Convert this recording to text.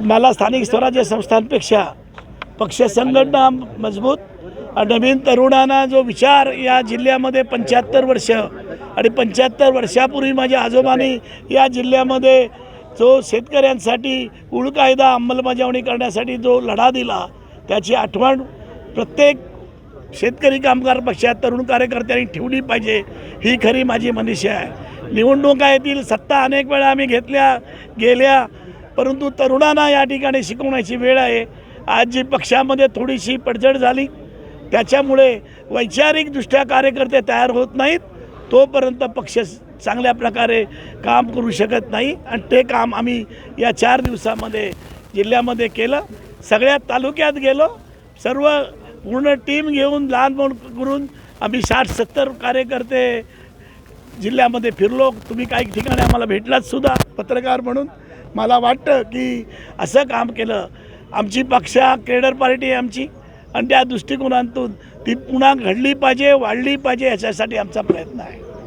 मला स्थानिक स्वराज्य संस्थांपेक्षा पक्ष संघटना मजबूत. नवीन तरुणांना जो विचार या जिल्ह्यामध्ये पंच्याहत्तर वर्ष आणि पंच्याहत्तर वर्षापूर्वी माझ्या आजोबांनी या जिल्ह्यामध्ये जो शेतकऱ्यांसाठी उळ कायदा अंमलबजावणी करण्यासाठी जो लढा दिला त्याची आठवण प्रत्येक शेतकरी कामगार पक्षात तरुण कार्यकर्त्यांनी ठेवली पाहिजे ही खरी माझी मनीषा आहे. निवडणुका येतील सत्ता अनेक वेळा आम्ही घेतल्या गेल्या परंतु तरुणांना या ठिकाणी शिकवण्याची वेळ आहे. आज जी पक्षामध्ये थोडीशी पडझड झाली त्याच्यामुळे वैचारिकदृष्ट्या कार्यकर्ते तयार होत नाहीत. तोपर्यंत पक्ष चांगल्या प्रकारे काम करू शकत नाही आणि ते काम आम्ही या चार दिवसामध्ये जिल्ह्यामध्ये केलं. सगळ्या तालुक्यात गेलो. सर्व पूर्ण टीम घेऊन लहान मोठ करून आम्ही साठ सत्तर कार्यकर्ते जिल्ह्यामध्ये फिरलो. तुम्ही काही ठिकाणी आम्हाला भेटलात सुद्धा पत्रकार म्हणून. मला वाटतं की असं काम केलं आमची पक्षा क्रेडर पार्टी आहे आमची आणि त्या दृष्टिकोनातून ती पुन्हा घडली पाहिजे वाढली पाहिजे याच्यासाठी आमचा प्रयत्न आहे.